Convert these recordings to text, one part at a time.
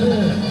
う。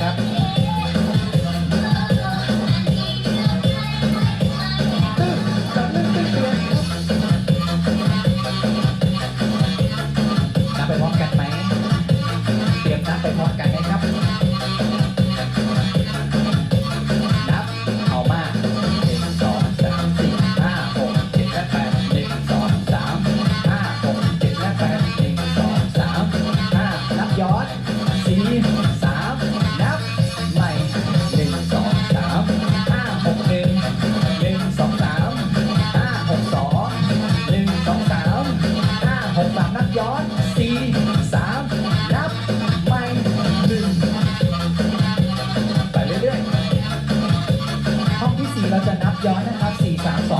Tapos ย้อนสี่สามนับไปหนึ่งไปเรื่อยๆห้องที่สี่เราจะนับย้อนนะครับสี่สามสอง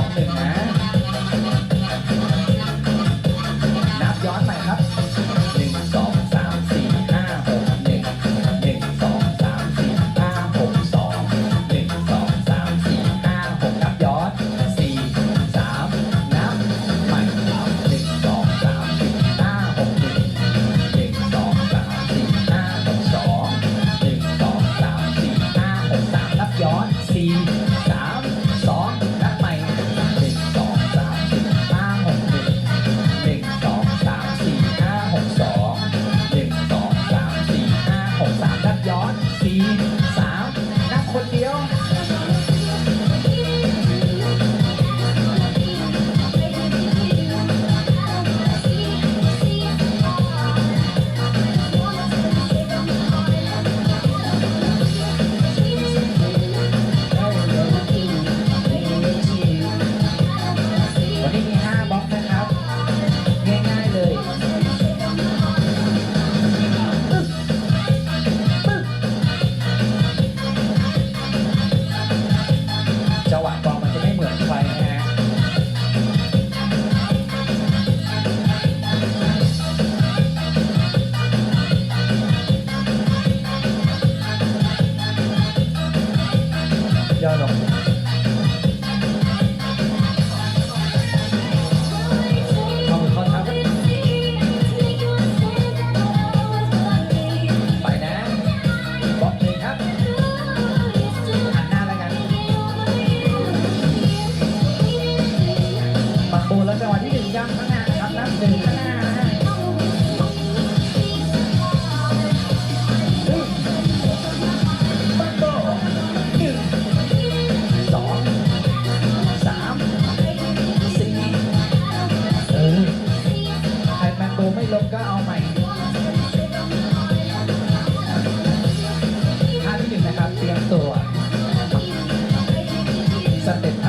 Santa